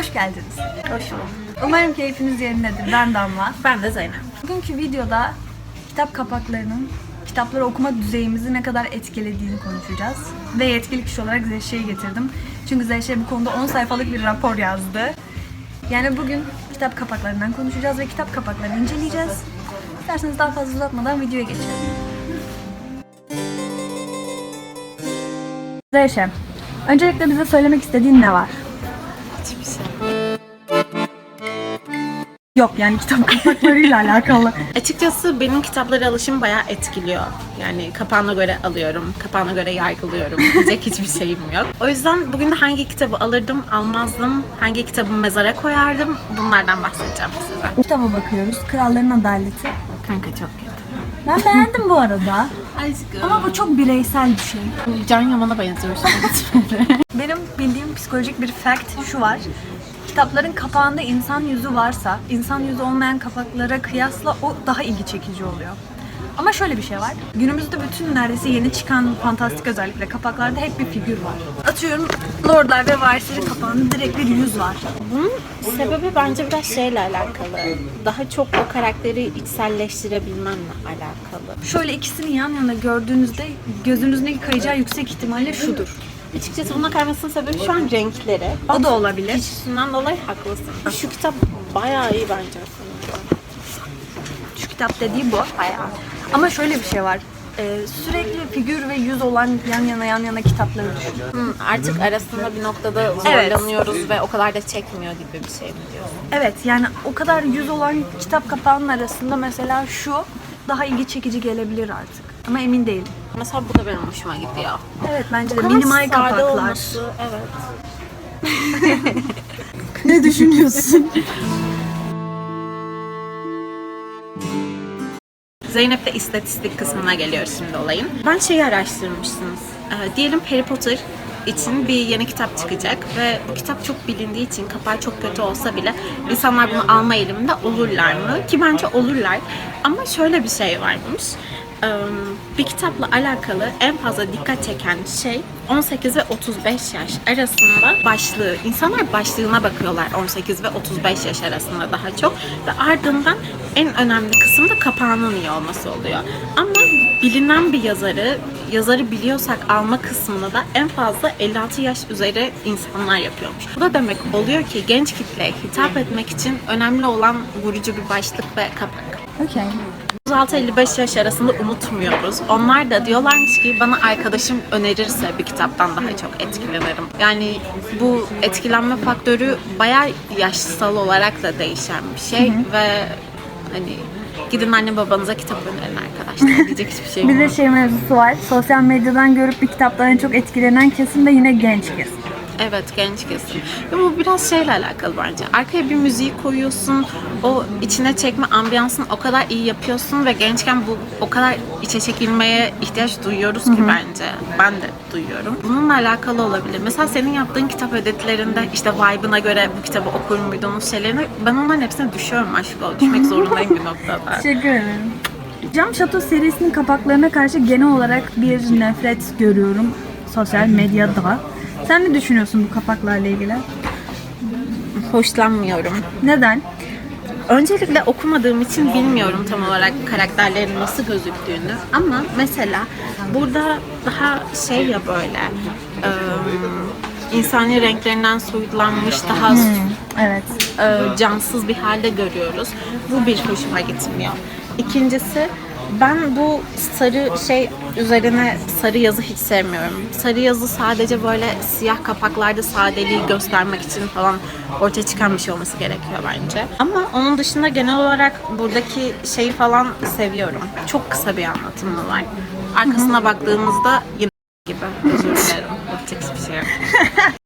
Hoş geldiniz. Hoş bulduk. Umarım keyfiniz yerindedir. Ben Damla. Ben de Zeynep. Bugünkü videoda kitap kapaklarının kitapları okuma düzeyimizi ne kadar etkilediğini konuşacağız. Ve yetkili kişi olarak Zeyşe'yi getirdim. Çünkü Zeyşe bu konuda 10 sayfalık bir rapor yazdı. Yani bugün kitap kapaklarından konuşacağız ve kitap kapaklarını inceleyeceğiz. İsterseniz daha fazla uzatmadan videoya geçelim. Zeyşe, öncelikle bize söylemek istediğin ne var? Yok yani kitap kapaklarıyla alakalı. Açıkçası benim kitaplara alışım bayağı etkiliyor. Yani kapağına göre alıyorum, kapağına göre yargılıyorum. Diyecek hiçbir şeyim yok. O yüzden bugün de hangi kitabı alırdım, almazdım, hangi kitabı mezara koyardım bunlardan bahsedeceğim size. Kitaba bakıyoruz. Kralların Adaleti. Kanka çok kötü. Ben beğendim bu arada. Aşkım. Ama bu çok bireysel bir şey. Can Yaman'a benziyorsun. Benim bildiğim psikolojik bir fact şu var. Kitapların kapağında insan yüzü varsa, insan yüzü olmayan kapaklara kıyasla o daha ilgi çekici oluyor. Ama şöyle bir şey var. Günümüzde bütün neredeyse yeni çıkan fantastik özellikle kapaklarda hep bir figür var. Atıyorum Lordlar ve Varislerin kapağında direkt bir yüz var. Bunun sebebi bence biraz şeyle alakalı. Daha çok o karakteri içselleştirebilmenle alakalı. Şöyle ikisini yan yana gördüğünüzde gözünüzdeki kayacağı yüksek ihtimalle şudur. Açıkçası buna kaymasının sebebi şu an renkleri. O da olabilir. Kişisinden dolayı haklısın. Şu kitap bayağı iyi bence aslında. Şu kitap dediği bu. Bayağı. Ama şöyle bir şey var. Ee, sürekli figür ve yüz olan yan yana yan yana kitapları düşün. Hı, artık arasında bir noktada Evet. zorlanıyoruz ve o kadar da çekmiyor gibi bir şey mi diyorsun? Evet yani o kadar yüz olan kitap kapağının arasında mesela şu daha ilgi çekici gelebilir artık. Ama emin değilim. Mesela bu da benim hoşuma gidiyor. Evet bence de minimal sade kapaklar. olması, evet. Ne düşünüyorsun? Zeynep'le istatistik kısmına geliyoruz şimdi olayın. Ben şeyi araştırmışsınız. Ee, diyelim Harry Potter için bir yeni kitap çıkacak ve bu kitap çok bilindiği için kapağı çok kötü olsa bile insanlar bunu alma eğiliminde olurlar mı? Ki bence olurlar. Ama şöyle bir şey varmış. Bir kitapla alakalı en fazla dikkat çeken şey 18 ve 35 yaş arasında başlığı. İnsanlar başlığına bakıyorlar 18 ve 35 yaş arasında daha çok. Ve ardından en önemli kısım da kapağının iyi olması oluyor. Ama bilinen bir yazarı, yazarı biliyorsak alma kısmını da en fazla 56 yaş üzeri insanlar yapıyormuş. Bu da demek oluyor ki genç kitleye hitap etmek için önemli olan vurucu bir başlık ve kapak. Okey. 36-55 yaş arasında unutmuyoruz. Onlar da diyorlarmış ki bana arkadaşım önerirse bir kitaptan daha çok etkilenirim. Yani bu etkilenme faktörü bayağı yaşsal olarak da değişen bir şey ve hani gidin anne babanıza kitap önerin arkadaşlar diyecek hiçbir şey Bir de şey mevzusu var. Sosyal medyadan görüp bir kitaptan en çok etkilenen kesim de yine genç kesim. Evet genç kesim. Ve bu biraz şeyle alakalı bence. Arkaya bir müziği koyuyorsun, o içine çekme ambiyansını o kadar iyi yapıyorsun ve gençken bu o kadar içe çekilmeye ihtiyaç duyuyoruz ki bence. Ben de duyuyorum. Bununla alakalı olabilir. Mesela senin yaptığın kitap editlerinde işte vibe'ına göre bu kitabı okur muydunuz şeylerini ben onların hepsine düşüyorum aşk ol. Düşmek zorundayım bir noktada. Teşekkür ederim. Cam Şato serisinin kapaklarına karşı genel olarak bir nefret görüyorum sosyal medyada. Sen ne düşünüyorsun bu kapaklarla ilgili? Hoşlanmıyorum. Neden? Öncelikle okumadığım için bilmiyorum tam olarak karakterlerin nasıl gözüktüğünü ama mesela burada daha şey ya böyle e, insani renklerinden soyutlanmış daha Evet. e, cansız bir halde görüyoruz. Bu bir hoşuma gitmiyor. İkincisi ben bu sarı şey üzerine sarı yazı hiç sevmiyorum. Sarı yazı sadece böyle siyah kapaklarda sadeliği göstermek için falan ortaya çıkan bir şey olması gerekiyor bence. Ama onun dışında genel olarak buradaki şeyi falan seviyorum. Çok kısa bir anlatımı var. Arkasına baktığımızda yine gibi. Özür dilerim. Yapacak hiçbir şey yok.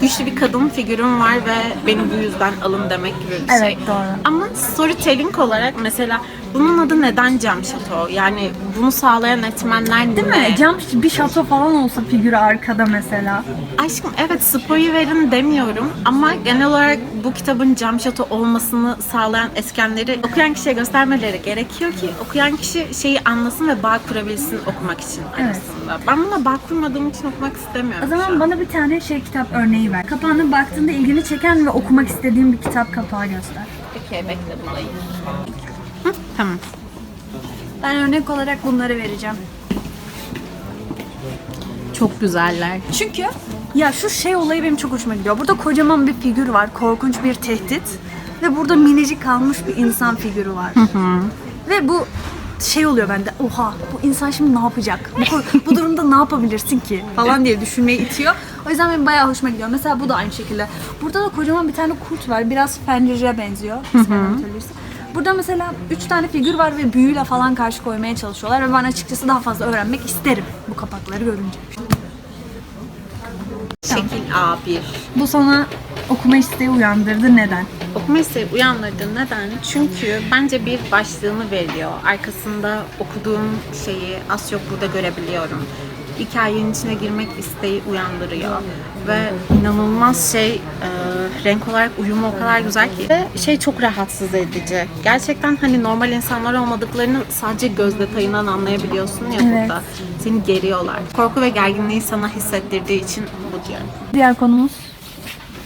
güçlü bir kadın figürüm var ve beni bu yüzden alın demek gibi bir Evet, şey. doğru. Ama storytelling olarak mesela bunun adı neden cam şato? Yani bunu sağlayan etmenler Değil mi? Cam bir şato falan olsa figürü arkada mesela. Aşkım evet spoyu verin demiyorum ama genel olarak bu kitabın cam şato olmasını sağlayan etkenleri okuyan kişiye göstermeleri gerekiyor ki okuyan kişi şeyi anlasın ve bağ kurabilsin okumak için Evet. arasında. Ben buna bağ kurmadığım için okumak istemiyorum O şu zaman an. bana bir tane şey kitap örneği ver. Kapağına baktığında ilgini çeken ve okumak istediğin bir kitap kapağı göster. Peki bekle bulayım. Hı, tamam. Ben örnek olarak bunları vereceğim. Çok güzeller. Çünkü ya şu şey olayı benim çok hoşuma gidiyor. Burada kocaman bir figür var. Korkunç bir tehdit. Ve burada minicik kalmış bir insan figürü var. Ve bu şey oluyor bende. Oha bu insan şimdi ne yapacak? Bu, bu durumda ne yapabilirsin ki? Falan diye düşünmeyi itiyor. O yüzden benim bayağı hoşuma gidiyor. Mesela bu da aynı şekilde. Burada da kocaman bir tane kurt var. Biraz Fenrir'e benziyor. İsmini hatırlıyorsun. Burada mesela üç tane figür var ve büyüyle falan karşı koymaya çalışıyorlar ve ben açıkçası daha fazla öğrenmek isterim bu kapakları görünce. Şekil A1. Bu sana okuma isteği uyandırdı. Neden? Okuma isteği uyandırdı. Neden? Çünkü bence bir başlığını veriyor. Arkasında okuduğum şeyi az çok burada görebiliyorum. Hikayenin içine girmek isteği uyandırıyor. Ve inanılmaz şey, e, renk olarak uyumu o kadar güzel ki. Ve şey çok rahatsız edici. Gerçekten hani normal insanlar olmadıklarını sadece göz detayından anlayabiliyorsun ya Evet. burada. Seni geriyorlar. Korku ve gerginliği sana hissettirdiği için bu diyorum. Diğer konumuz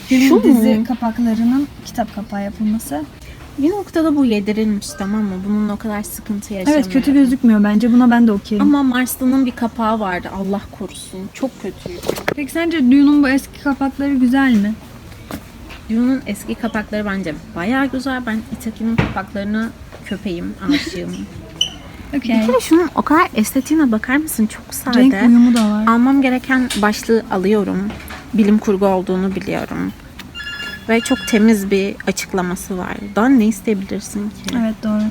Şu film dizi kapaklarının kitap kapağı yapılması. Bir noktada bu yedirilmiş tamam mı? Bunun o kadar sıkıntı yaşamıyor. Evet kötü gözükmüyor bence. Buna ben de okeyim. Ama Marslı'nın bir kapağı vardı. Allah korusun. Çok kötüydü. Peki sence Dune'un bu eski kapakları güzel mi? Dune'un eski kapakları bence bayağı güzel. Ben Itaki'nin kapaklarını köpeğim, aşığım. Bir Okey. kere şunun o kadar estetiğine bakar mısın? Çok sade. Renk uyumu da var. Almam gereken başlığı alıyorum. Bilim kurgu olduğunu biliyorum. Ve çok temiz bir açıklaması var. Daha ne isteyebilirsin ki? Evet doğru.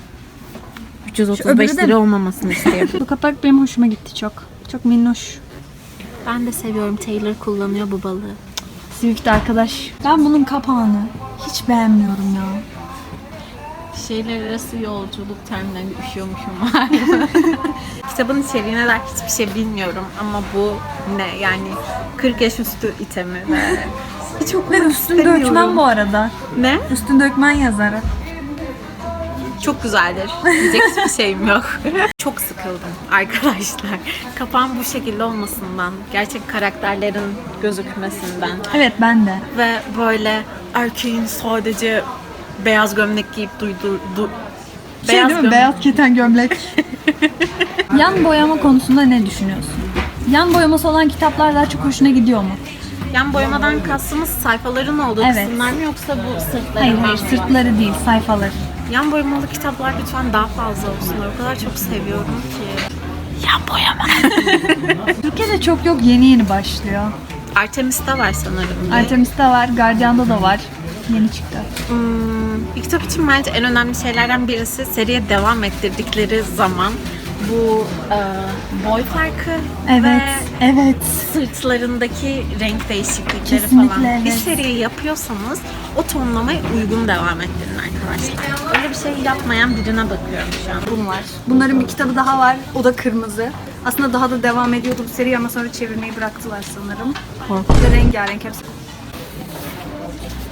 335 öbürü de- lira olmamasını istiyorum. Bu kapak benim hoşuma gitti çok. Çok minnoş. ben de seviyorum. Taylor kullanıyor bu balığı. Swift arkadaş. Ben bunun kapağını hiç beğenmiyorum ya. Şehirler arası yolculuk terminalinde üşüyormuşum. Kitabın içeriğine dair hiçbir şey bilmiyorum ama bu ne yani 40 yaş üstü itemi ve hiç okumak Üstün istemiyorum. dökmen bu arada. Ne? Üstün dökmen yazarı. Çok güzeldir. Diyecek hiçbir şeyim yok. Çok sıkıldım arkadaşlar. Kapağın bu şekilde olmasından, gerçek karakterlerin gözükmesinden Evet ben de. ve böyle erkeğin sadece beyaz gömlek giyip duyduğu du, Şey değil mi? gömlek- Beyaz keten gömlek. Yan boyama konusunda ne düşünüyorsun? Yan boyaması olan kitaplar daha çok hoşuna gidiyor mu? Yan boyamadan kastımız sayfaların olduğu Evet. kısımlar mı yoksa bu sırtları Hayır mı? hayır sırtları değil sayfaları. Yan boyamalı kitaplar lütfen daha fazla olsunlar. O kadar çok seviyorum ki. Yan boyama. Türkiye'de çok yok yeni yeni başlıyor. Artemis'te var sanırım. bir. Artemis'te var, Guardian'da da var. Yeni çıktı. Hmm, bir kitap için bence en önemli şeylerden birisi seriye devam ettirdikleri zaman bu e, boy farkı Evet, ve evet. sırtlarındaki renk değişiklikleri Kesinlikle, falan. Bir evet. seriyi yapıyorsanız o tonlamaya uygun devam ettirin arkadaşlar. Öyle bir şey yapmayan birine bakıyorum şu an. Bunun var. Bunların bir kitabı daha var. O da kırmızı. Aslında daha da devam ediyordu bu seri ama sonra çevirmeyi bıraktılar sanırım. Ve rengarenk hepsi.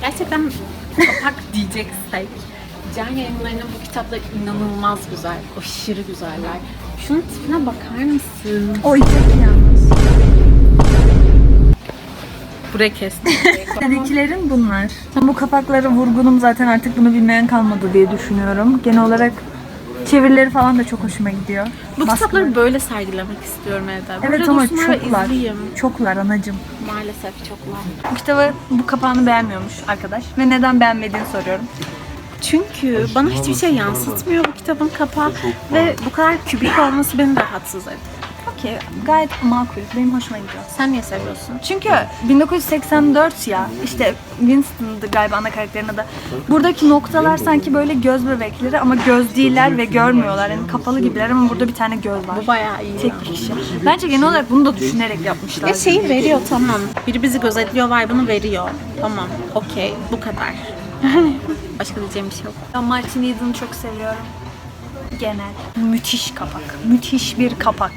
Gerçekten kapak diyeceksek Can yayınlarının bu kitaplar inanılmaz güzel. Aşırı güzeller. Şunun tipine bakar mısın? O İtaki yalnız. Buraya kestim. Sedekilerin bunlar. Bu kapakları vurgunum zaten artık bunu bilmeyen kalmadı diye düşünüyorum. Genel olarak çevirileri falan da çok hoşuma gidiyor. bu Baskıları. kitapları böyle sergilemek istiyorum evde. Evet Burada ama çoklar. izleyeyim. Çoklar anacım. Maalesef çoklar. Bu kitabı bu kapağını beğenmiyormuş arkadaş. Ve neden beğenmediğini soruyorum. Çünkü bana hiçbir şey yansıtmıyor bu kitabın kapağı ve bu kadar kübik olması beni rahatsız ediyor. Okey gayet makul. Benim hoşuma gidiyor. Sen niye seviyorsun? Çünkü 1984 ya işte Winston'dı galiba ana karakterin adı. Buradaki noktalar sanki böyle göz bebekleri ama göz değiller ve görmüyorlar. Yani kapalı gibiler ama burada bir tane göz var. Bu bayağı iyi. Tek bir kişi. Bence genel olarak bunu da düşünerek yapmışlar. Ya şeyi veriyor tamam. Biri bizi gözetliyor vibe'ını veriyor. Tamam. Okey. Bu kadar. Başka diyeceğim bir şey yok. Ben Martin Eden'ı çok seviyorum. genel. Müthiş kapak. Müthiş bir kapak.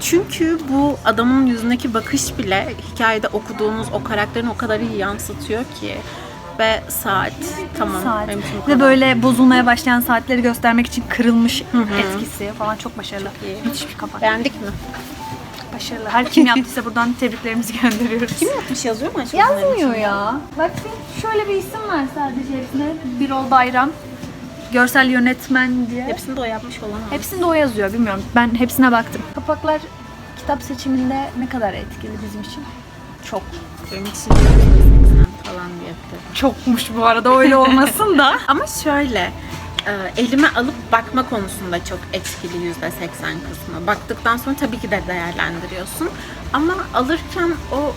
Çünkü bu adamın yüzündeki bakış bile hikayede okuduğumuz o karakterin o kadar iyi yansıtıyor ki. Ve saat tamam. Saat. benim için bu Ve böyle bozulmaya başlayan saatleri göstermek için kırılmış etkisi falan çok başarılı. iyi. Müthiş bir kapak. Beğendik mi? Başarılı. Her kim yaptıysa buradan tebriklerimizi gönderiyoruz. Kim yapmış yazıyor mu aşkım? Yazmıyor ya. Bak şöyle bir isim var sadece hepsine. Birol Bayram. Görsel yönetmen diye. Hepsini de o yapmış olamaz. Hepsinde o yazıyor bilmiyorum. Ben hepsine baktım. Kapaklar kitap seçiminde ne kadar etkili bizim için? Çok. Benim için 80 falan yetti. Çokmuş bu arada öyle olmasın da. Ama şöyle, elime alıp bakma konusunda çok etkili yüzde seksen kısmı. Baktıktan sonra tabii ki de değerlendiriyorsun. Ama alırken o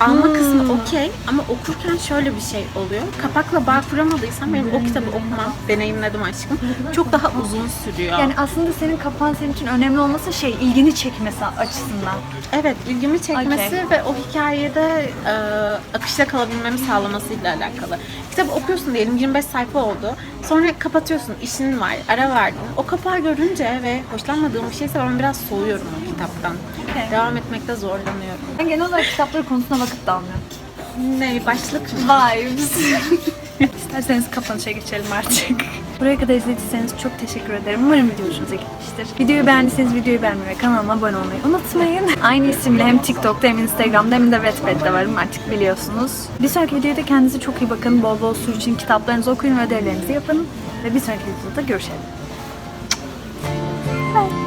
alma kısmı okey ama okurken şöyle bir şey oluyor. Kapakla bağ kuramadıysan benim o kitabı okumam, deneyimledim aşkım. Çok daha uzun sürüyor. Yani aslında senin kapağın senin için önemli olması şey ilgini çekmesi açısından. Evet, ilgimi çekmesi Okey. ve o hikayede e, akışta kalabilmemi sağlamasıyla alakalı. Kitabı okuyorsun diyelim 25 sayfa oldu. Sonra kapatıyorsun, işin var, ara verdin. O kapağı görünce ve hoşlanmadığım bir şeyse ben biraz soğuyorum kitaptan. Okey. Devam etmekte zorlanıyorum. Ben genel olarak kitapları konusuna vakit de almıyorum. Ne, başlık mı? Vibes. İsterseniz kapanışa geçelim artık. Buraya kadar izlediyseniz çok teşekkür ederim. Umarım video hoşunuza gitmiştir. Videoyu beğendiyseniz videoyu beğenmeyi ve kanalıma abone olmayı unutmayın. Aynı isimle hem TikTok'ta hem Instagram'da hem de Wattpad'de varım artık biliyorsunuz. Bir sonraki videoda kendinize çok iyi bakın. Bol bol su için kitaplarınızı okuyun ve ödevlerinizi yapın. Ve bir sonraki videoda görüşelim. Bye.